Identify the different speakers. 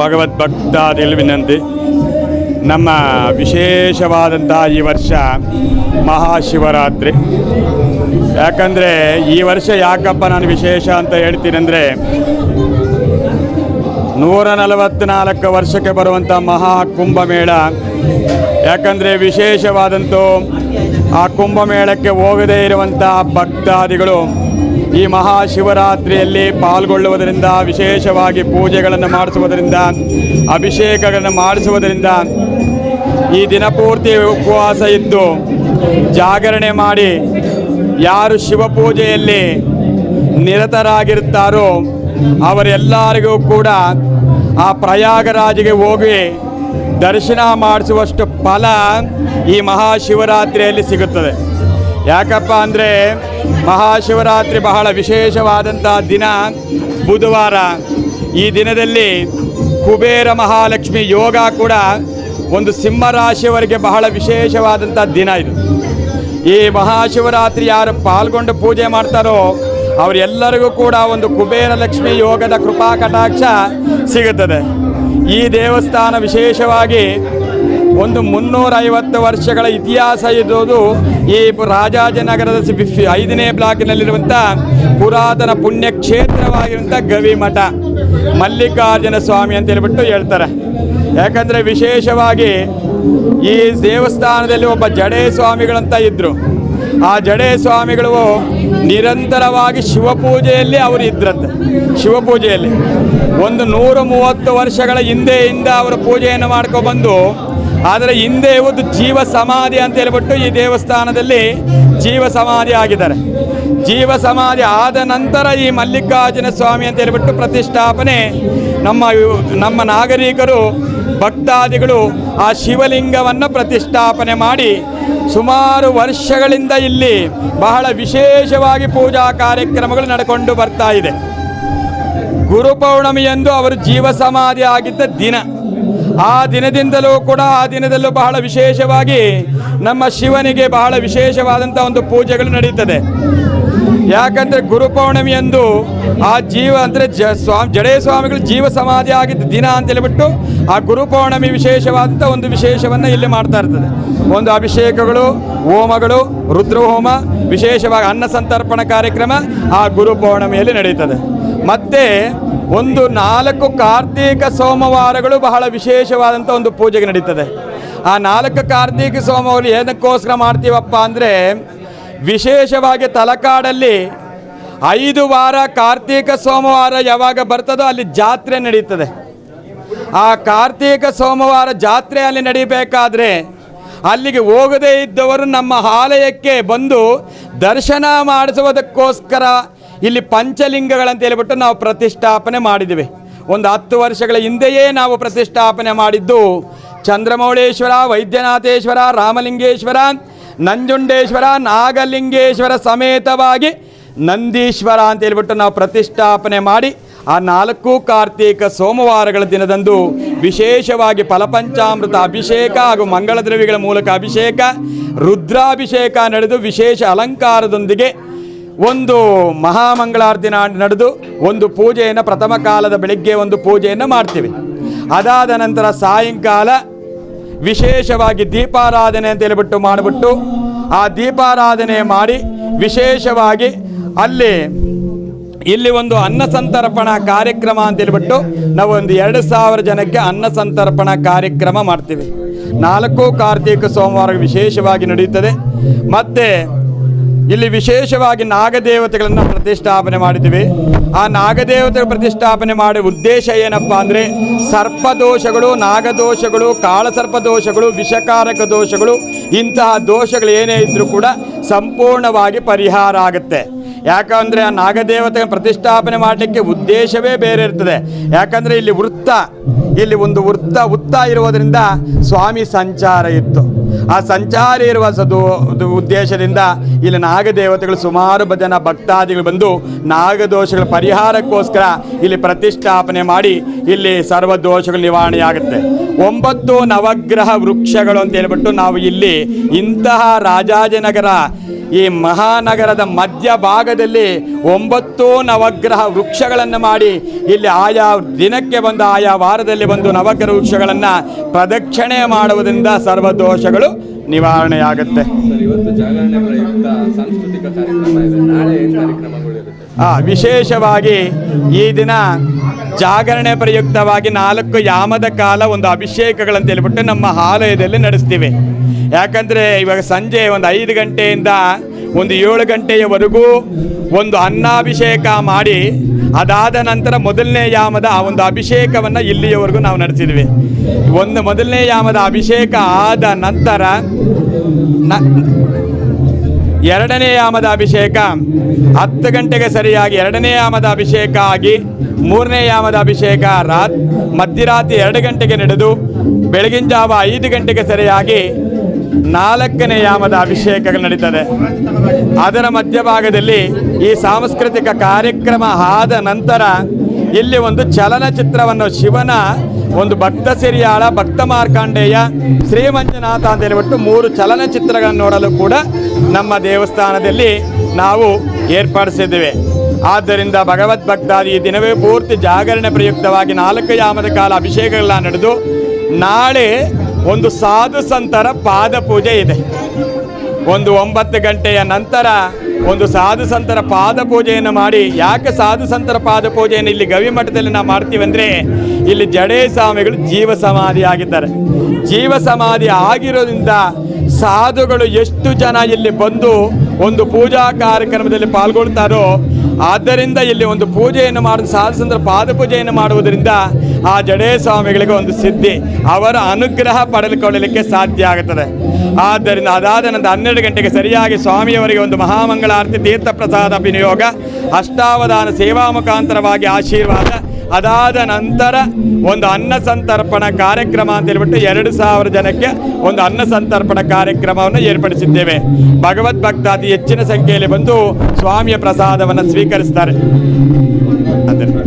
Speaker 1: ಭಗವದ್ಭಕ್ತಾದಿಗಳು ವಿನಂತಿ. ನಮ್ಮ ವಿಶೇಷವಾದಂತಹ ಈ ವರ್ಷ ಮಹಾಶಿವರಾತ್ರಿ. ಯಾಕಂದರೆ ಈ ವರ್ಷ ಯಾಕಪ್ಪ ನಾನು ವಿಶೇಷ ಅಂತ ಹೇಳ್ತೀನಿ ಅಂದರೆ, ನೂರ ನಲವತ್ತ್ನಾಲ್ಕು ವರ್ಷಕ್ಕೆ ಬರುವಂಥ ಮಹಾ ಕುಂಭಮೇಳ. ಯಾಕಂದರೆ ವಿಶೇಷವಾದಂಥ ಆ ಕುಂಭಮೇಳಕ್ಕೆ ಹೋಗದೇ ಇರುವಂಥ ಭಕ್ತಾದಿಗಳು ಈ ಮಹಾಶಿವರಾತ್ರಿಯಲ್ಲಿ ಪಾಲ್ಗೊಳ್ಳುವುದರಿಂದ, ವಿಶೇಷವಾಗಿ ಪೂಜೆಗಳನ್ನು ಮಾಡಿಸುವುದರಿಂದ, ಅಭಿಷೇಕಗಳನ್ನು ಮಾಡಿಸುವುದರಿಂದ ಈ ದಿನಪೂರ್ತಿ ಉಪವಾಸ ಇದ್ದು, ಜಾಗರಣೆ ಮಾಡಿ ಯಾರು ಶಿವಪೂಜೆಯಲ್ಲಿ ನಿರತರಾಗಿರುತ್ತಾರೋ ಅವರೆಲ್ಲರಿಗೂ ಕೂಡ ಆ ಪ್ರಯಾಗರಾಜಿಗೆ ಹೋಗಿ ದರ್ಶನ ಮಾಡಿಸುವಷ್ಟು ಫಲ ಈ ಮಹಾಶಿವರಾತ್ರಿಯಲ್ಲಿ ಸಿಗುತ್ತದೆ. ಯಾಕಪ್ಪ ಅಂದರೆ ಮಹಾಶಿವರಾತ್ರಿ ಬಹಳ ವಿಶೇಷವಾದಂಥ ದಿನ, ಬುಧವಾರ. ಈ ದಿನದಲ್ಲಿ ಕುಬೇರ ಮಹಾಲಕ್ಷ್ಮಿ ಯೋಗ ಕೂಡ ಒಂದು ಸಿಂಹರಾಶಿಯವರಿಗೆ ಬಹಳ ವಿಶೇಷವಾದಂಥ ದಿನ ಇದು. ಈ ಮಹಾಶಿವರಾತ್ರಿ ಯಾರು ಪಾಲ್ಗೊಂಡು ಪೂಜೆ ಮಾಡ್ತಾರೋ ಅವರೆಲ್ಲರಿಗೂ ಕೂಡ ಒಂದು ಕುಬೇರ ಲಕ್ಷ್ಮಿ ಯೋಗದ ಕೃಪಾ ಕಟಾಕ್ಷ ಸಿಗುತ್ತದೆ. ಈ ದೇವಸ್ಥಾನ ವಿಶೇಷವಾಗಿ ಒಂದು ಮುನ್ನೂರೈವತ್ತು ವರ್ಷಗಳ ಇತಿಹಾಸ ಇರೋದು ಈ ರಾಜಾಜನಗರದ ಐದನೇ ಬ್ಲಾಕ್ನಲ್ಲಿರುವಂಥ ಪುರಾತನ ಪುಣ್ಯಕ್ಷೇತ್ರವಾಗಿರುವಂಥ ಗವಿಮಠ. ಮಲ್ಲಿಕಾರ್ಜುನ ಸ್ವಾಮಿ ಅಂತ ಹೇಳ್ಬಿಟ್ಟು ಹೇಳ್ತಾರೆ. ಯಾಕಂದರೆ ವಿಶೇಷವಾಗಿ ಈ ದೇವಸ್ಥಾನದಲ್ಲಿ ಒಬ್ಬ ಜಡೇ ಸ್ವಾಮಿಗಳಂತ ಇದ್ದರು ಆ ಜಡೇ ಸ್ವಾಮಿಗಳು ನಿರಂತರವಾಗಿ ಶಿವಪೂಜೆಯಲ್ಲಿ ಅವರು ಇದ್ರಂತೆ. ಶಿವಪೂಜೆಯಲ್ಲಿ. ಒಂದು ನೂರ ಮೂವತ್ತು ವರ್ಷಗಳ ಹಿಂದೆಯಿಂದ ಅವರು ಪೂಜೆಯನ್ನು ಮಾಡ್ಕೊಬಂದು ಆದರೆ ಹಿಂದೆ ಒಂದು ಜೀವ ಸಮಾಧಿ ಅಂತ ಹೇಳ್ಬಿಟ್ಟು ಈ ದೇವಸ್ಥಾನದಲ್ಲಿ ಜೀವ ಸಮಾಧಿ ಆಗಿದ್ದಾರೆ. ಜೀವ ಸಮಾಧಿ ಆದ ನಂತರ ಈ ಮಲ್ಲಿಕಾರ್ಜುನ ಸ್ವಾಮಿ ಅಂತ ಹೇಳ್ಬಿಟ್ಟು ಪ್ರತಿಷ್ಠಾಪನೆ ನಮ್ಮ ನಮ್ಮ ನಾಗರಿಕರು, ಭಕ್ತಾದಿಗಳು ಆ ಶಿವಲಿಂಗವನ್ನು ಪ್ರತಿಷ್ಠಾಪನೆ ಮಾಡಿ ಸುಮಾರು ವರ್ಷಗಳಿಂದ ಇಲ್ಲಿ ಬಹಳ ವಿಶೇಷವಾಗಿ ಪೂಜಾ ಕಾರ್ಯಕ್ರಮಗಳು ನಡ್ಕೊಂಡು ಬರ್ತಾ ಇದೆ. ಗುರುಪೌರ್ಣಮಿಯಂದು ಅವರು ಜೀವ ಸಮಾಧಿ ಆಗಿದ್ದ ದಿನ. ಆ ದಿನದಿಂದಲೂ ಕೂಡ ಆ ದಿನದಲ್ಲೂ ಬಹಳ ವಿಶೇಷವಾಗಿ ನಮ್ಮ ಶಿವನಿಗೆ ಬಹಳ ವಿಶೇಷವಾದಂಥ ಒಂದು ಪೂಜೆಗಳು ನಡೆಯುತ್ತದೆ ಯಾಕಂದರೆ ಗುರು ಪೌರ್ಣಮಿಯಂದು ಆ ಜೀವ ಅಂದರೆ ಜ ಸ್ವಾಮಿ ಜಡೇ ಸ್ವಾಮಿಗಳು ಜೀವ ಸಮಾಧಿ ಆಗಿದ್ದ ದಿನ ಅಂತ ಹೇಳಿಬಿಟ್ಟು ಆ ಗುರು ಪೌರ್ಣಮಿ ವಿಶೇಷವಾದಂಥ ಒಂದು ವಿಶೇಷವನ್ನು ಇಲ್ಲಿ ಮಾಡ್ತಾ ಇರ್ತದೆ. ಒಂದು ಅಭಿಷೇಕಗಳು, ಹೋಮಗಳು, ರುದ್ರಹೋಮ, ವಿಶೇಷವಾಗಿ ಅನ್ನ ಸಂತರ್ಪಣ ಕಾರ್ಯಕ್ರಮ ಆ ಗುರು ನಡೆಯುತ್ತದೆ ಮತ್ತೆ ಒಂದು ನಾಲ್ಕು ಕಾರ್ತೀಕ ಸೋಮವಾರಗಳು ಬಹಳ ವಿಶೇಷವಾದಂಥ ಒಂದು ಪೂಜೆಗೆ ನಡೀತದೆ. ಆ ನಾಲ್ಕು ಕಾರ್ತೀಕ ಸೋಮವಾರ ಏನಕ್ಕೋಸ್ಕರ ಮಾಡ್ತೀವಪ್ಪ ಅಂದರೆ ವಿಶೇಷವಾಗಿ ತಲಕಾಡಲ್ಲಿ ಐದು ವಾರ ಕಾರ್ತೀಕ ಸೋಮವಾರ ಯಾವಾಗ ಬರ್ತದೋ ಅಲ್ಲಿ ಜಾತ್ರೆ ನಡೀತದೆ. ಆ ಕಾರ್ತೀಕ ಸೋಮವಾರ ಜಾತ್ರೆ ಅಲ್ಲಿ ನಡಿಬೇಕಾದ್ರೆ ಅಲ್ಲಿಗೆ ಹೋಗದೇ ಇದ್ದವರು ನಮ್ಮ ಆಲಯಕ್ಕೆ ಬಂದು ದರ್ಶನ ಮಾಡಿಸುವುದಕ್ಕೋಸ್ಕರ ಇಲ್ಲಿ ಪಂಚಲಿಂಗಗಳಂತ ಹೇಳಿಬಿಟ್ಟು ನಾವು ಪ್ರತಿಷ್ಠಾಪನೆ ಮಾಡಿದ್ದೀವಿ ಒಂದು ಹತ್ತು ವರ್ಷಗಳ ಹಿಂದೆಯೇ ನಾವು ಪ್ರತಿಷ್ಠಾಪನೆ ಮಾಡಿದ್ದು ಚಂದ್ರಮೌಳೇಶ್ವರ, ವೈದ್ಯನಾಥೇಶ್ವರ, ರಾಮಲಿಂಗೇಶ್ವರ, ನಂಜುಂಡೇಶ್ವರ, ನಾಗಲಿಂಗೇಶ್ವರ ಸಮೇತವಾಗಿ ನಂದೀಶ್ವರ ಅಂತ ಹೇಳಿಬಿಟ್ಟು ನಾವು ಪ್ರತಿಷ್ಠಾಪನೆ ಮಾಡಿ ಆ ನಾಲ್ಕು ಕಾರ್ತೀಕ ಸೋಮವಾರಗಳ ದಿನದಂದು ವಿಶೇಷವಾಗಿ ಫಲಪಂಚಾಮೃತ ಅಭಿಷೇಕ ಹಾಗೂ ಮಂಗಳ ದ್ರವ್ಯಗಳ ಮೂಲಕ ಅಭಿಷೇಕ, ರುದ್ರಾಭಿಷೇಕ ನಡೆದು ವಿಶೇಷ ಅಲಂಕಾರದೊಂದಿಗೆ ಒಂದು ಮಹಾಮಂಗಳಾರತಿ ನಡೆದು ಒಂದು ಪೂಜೆಯನ್ನು ಪ್ರಥಮ ಕಾಲದ ಬೆಳಿಗ್ಗೆ ಒಂದು ಪೂಜೆಯನ್ನು ಮಾಡ್ತೀವಿ. ಅದಾದ ನಂತರ ಸಾಯಂಕಾಲ ವಿಶೇಷವಾಗಿ ದೀಪಾರಾಧನೆ ಅಂತ ಹೇಳಿಬಿಟ್ಟು ಮಾಡಿಬಿಟ್ಟು ಆ ದೀಪಾರಾಧನೆ ಮಾಡಿ ವಿಶೇಷವಾಗಿ ಅಲ್ಲಿ ಇಲ್ಲಿ ಒಂದು ಅನ್ನ ಸಂತರ್ಪಣಾ ಕಾರ್ಯಕ್ರಮ ಅಂತ ಹೇಳಿಬಿಟ್ಟು ನಾವು ಒಂದು ಎರಡು ಸಾವಿರ ಜನಕ್ಕೆ ಅನ್ನ ಸಂತರ್ಪಣಾ ಕಾರ್ಯಕ್ರಮ ಮಾಡ್ತೀವಿ. ನಾಲ್ಕು ಕಾರ್ತೀಕ ಸೋಮವಾರ ವಿಶೇಷವಾಗಿ ನಡೆಯುತ್ತದೆ. ಮತ್ತು ಇಲ್ಲಿ ವಿಶೇಷವಾಗಿ ನಾಗದೇವತೆಗಳನ್ನು ಪ್ರತಿಷ್ಠಾಪನೆ ಮಾಡಿದ್ದೀವಿ. ಆ ನಾಗದೇವತೆ ಪ್ರತಿಷ್ಠಾಪನೆ ಮಾಡುವ ಉದ್ದೇಶ ಏನಪ್ಪ ಅಂದರೆ ಸರ್ಪದೋಷಗಳು, ನಾಗದೋಷಗಳು, ಕಾಳಸರ್ಪ ದೋಷಗಳು, ವಿಷಕಾರಕ ದೋಷಗಳು, ಇಂತಹ ದೋಷಗಳು ಏನೇ ಇದ್ದರೂ ಕೂಡ ಸಂಪೂರ್ಣವಾಗಿ ಪರಿಹಾರ ಆಗುತ್ತೆ. ಯಾಕಂದರೆ ಆ ನಾಗದೇವತೆ ಪ್ರತಿಷ್ಠಾಪನೆ ಮಾಡಲಿಕ್ಕೆ ಉದ್ದೇಶವೇ ಬೇರೆ ಇರ್ತದೆ. ಯಾಕಂದರೆ ಇಲ್ಲಿ ವೃತ್ತ, ಇಲ್ಲಿ ಒಂದು ವೃತ್ತ, ಉತ್ತ ಇರುವುದರಿಂದ ಸ್ವಾಮಿ ಸಂಚಾರ ಇತ್ತು. ಆ ಸಂಚಾರ ಇರುವ ಸದು ಉದ್ದೇಶದಿಂದ ಇಲ್ಲಿ ನಾಗದೇವತೆಗಳು ಸುಮಾರು ಜನ ಭಕ್ತಾದಿಗಳು ಬಂದು ನಾಗದೋಷಗಳ ಪರಿಹಾರಕ್ಕೋಸ್ಕರ ಇಲ್ಲಿ ಪ್ರತಿಷ್ಠಾಪನೆ ಮಾಡಿ ಇಲ್ಲಿ ಸರ್ವ ದೋಷಗಳು ನಿವಾರಣೆಯಾಗುತ್ತೆ. ಒಂಬತ್ತು ನವಗ್ರಹ ವೃಕ್ಷಗಳು ಅಂತ ಹೇಳ್ಬಿಟ್ಟು ನಾವು ಇಲ್ಲಿ ಇಂತಹ ರಾಜಾಜನಗರ ಈ ಮಹಾನಗರದ ಮಧ್ಯಭಾಗದಲ್ಲಿ ಒಂಬತ್ತು ನವಗ್ರಹ ವೃಕ್ಷಗಳನ್ನು ಮಾಡಿ ಇಲ್ಲಿ ಆಯಾ ದಿನಕ್ಕೆ ಬಂದು ಆಯಾ ವಾರದಲ್ಲಿ ಬಂದು ನವಗ್ರಹ ವೃಕ್ಷಗಳನ್ನು ಪ್ರದಕ್ಷಿಣೆ ಮಾಡುವುದರಿಂದ ಸರ್ವದೋಷಗಳು ನಿವಾರಣೆಯಾಗುತ್ತೆ. ಆ, ವಿಶೇಷವಾಗಿ ಈ ದಿನ ಜಾಗರಣೆ ಪ್ರಯುಕ್ತವಾಗಿ ನಾಲ್ಕು ಯಾಮದ ಕಾಲ ಒಂದು ಅಭಿಷೇಕಗಳಂತ ಹೇಳ್ಬಿಟ್ಟು ನಮ್ಮ ಆಲಯದಲ್ಲಿ ನಡೆಸ್ತೀವಿ. ಯಾಕಂದರೆ ಇವಾಗ ಸಂಜೆ ಒಂದು ಐದು ಗಂಟೆಯಿಂದ ಒಂದು ಏಳು ಗಂಟೆಯವರೆಗೂ ಒಂದು ಅನ್ನಾಭಿಷೇಕ ಮಾಡಿ, ಅದಾದ ನಂತರ ಮೊದಲನೇ ಯಾಮದ ಆ ಒಂದು ಅಭಿಷೇಕವನ್ನು ಇಲ್ಲಿಯವರೆಗೂ ನಾವು ನಡೆಸಿದ್ವಿ. ಒಂದು ಮೊದಲನೇ ಯಾಮದ ಅಭಿಷೇಕ ಆದ ನಂತರ ಎರಡನೇ ಯಾಮದ ಅಭಿಷೇಕ ಹತ್ತು ಗಂಟೆಗೆ ಸರಿಯಾಗಿ ಎರಡನೇ ಯಾಮದ ಅಭಿಷೇಕ ಆಗಿ ಮೂರನೇ ಯಾಮದ ಅಭಿಷೇಕ ರಾತ್ ಮಧ್ಯರಾತ್ರಿ ಎರಡು ಗಂಟೆಗೆ ನಡೆದು, ಬೆಳಗಿನ ಜಾವ ಐದು ಗಂಟೆಗೆ ಸರಿಯಾಗಿ ನಾಲ್ಕನೇ ಯಾಮದ ಅಭಿಷೇಕಗಳು ನಡೀತದೆ. ಅದರ ಮಧ್ಯಭಾಗದಲ್ಲಿ ಈ ಸಾಂಸ್ಕೃತಿಕ ಕಾರ್ಯಕ್ರಮ ಆದ ನಂತರ ಇಲ್ಲಿ ಒಂದು ಚಲನಚಿತ್ರವನ್ನು ಶಿವನ ಒಂದು ಭಕ್ತ ಸಿರಿಯಾಳ, ಭಕ್ತ ಮಾರ್ಕಾಂಡೇಯ, ಶ್ರೀಮಂಜುನಾಥ ಅಂತ ಹೇಳಿಬಿಟ್ಟು ಮೂರು ಚಲನಚಿತ್ರಗಳನ್ನು ನೋಡಲು ಕೂಡ ನಮ್ಮ ದೇವಸ್ಥಾನದಲ್ಲಿ ನಾವು ಏರ್ಪಡಿಸಿದ್ದೇವೆ. ಆದ್ದರಿಂದ ಭಗವದ್ ಭಕ್ತಾದಿ ಈ ದಿನವೇ ಪೂರ್ತಿ ಜಾಗರಣೆ ಪ್ರಯುಕ್ತವಾಗಿ ನಾಲ್ಕು ಯಾಮದ ಕಾಲ ಅಭಿಷೇಕಗಳನ್ನ ನಡೆದು ನಾಳೆ ಒಂದು ಸಾಧು ಸಂತರ ಪಾದ ಪೂಜೆ ಇದೆ. ಒಂದು ಒಂಬತ್ತು ಗಂಟೆಯ ನಂತರ ಒಂದು ಸಾಧು ಸಂತರ ಪಾದ ಪೂಜೆಯನ್ನು ಮಾಡಿ, ಯಾಕೆ ಸಾಧು ಸಂತರ ಪಾದ ಪೂಜೆಯನ್ನು ಇಲ್ಲಿ ಗವಿಮಠದಲ್ಲಿ ನಾವು ಮಾಡ್ತೀವಿ ಇಲ್ಲಿ ಜಡೇ ಸ್ವಾಮಿಗಳು ಜೀವ ಸಮಾಧಿ ಆಗಿದ್ದಾರೆ. ಜೀವ ಸಮಾಧಿ ಆಗಿರೋದ್ರಿಂದ ಸಾಧುಗಳು ಎಷ್ಟು ಜನ ಇಲ್ಲಿ ಬಂದು ಒಂದು ಪೂಜಾ ಕಾರ್ಯಕ್ರಮದಲ್ಲಿ ಪಾಲ್ಗೊಳ್ತಾರೋ, ಆದ್ದರಿಂದ ಇಲ್ಲಿ ಒಂದು ಪೂಜೆಯನ್ನು ಮಾಡಿದ ಸಾಧುಸಂದ್ರ ಪಾದಪೂಜೆಯನ್ನು ಪಾದ ಪೂಜೆಯನ್ನು ಮಾಡುವುದರಿಂದ ಆ ಜಡೇ ಸ್ವಾಮಿಗಳಿಗೆ ಒಂದು ಸಿದ್ಧಿ, ಅವರ ಅನುಗ್ರಹ ಪಡೆದುಕೊಳ್ಳಲಿಕ್ಕೆ ಸಾಧ್ಯ ಆಗುತ್ತದೆ ಆದ್ದರಿಂದ ಅದಾದ ನಂತರ ಹನ್ನೆರಡು ಗಂಟೆಗೆ ಸರಿಯಾಗಿ ಸ್ವಾಮಿಯವರಿಗೆ ಒಂದು ಮಹಾಮಂಗಳಾರತಿ, ತೀರ್ಥ ಪ್ರಸಾದ, ವಿನಿಯೋಗ, ಅಷ್ಟಾವಧಾನ, ಸೇವಾ ಮುಖಾಂತರವಾಗಿ ಆಶೀರ್ವಾದ ಅದಾದ ನಂತರ ಒಂದು ಅನ್ನ ಸಂತರ್ಪಣ ಕಾರ್ಯಕ್ರಮ ಅಂತ ಹೇಳ್ಬಿಟ್ಟು ಎರಡು ಸಾವಿರ ಜನಕ್ಕೆ ಒಂದು ಅನ್ನ ಸಂತರ್ಪಣ ಕಾರ್ಯಕ್ರಮವನ್ನು ಏರ್ಪಡಿಸಿದ್ದೇವೆ. ಭಗವದ್ ಭಕ್ತ ಅತಿ ಹೆಚ್ಚಿನ ಸಂಖ್ಯೆಯಲ್ಲಿ ಬಂದು ಸ್ವಾಮಿಯ ಪ್ರಸಾದವನ್ನು ಸ್ವೀಕರಿಸ್ತಾರೆ.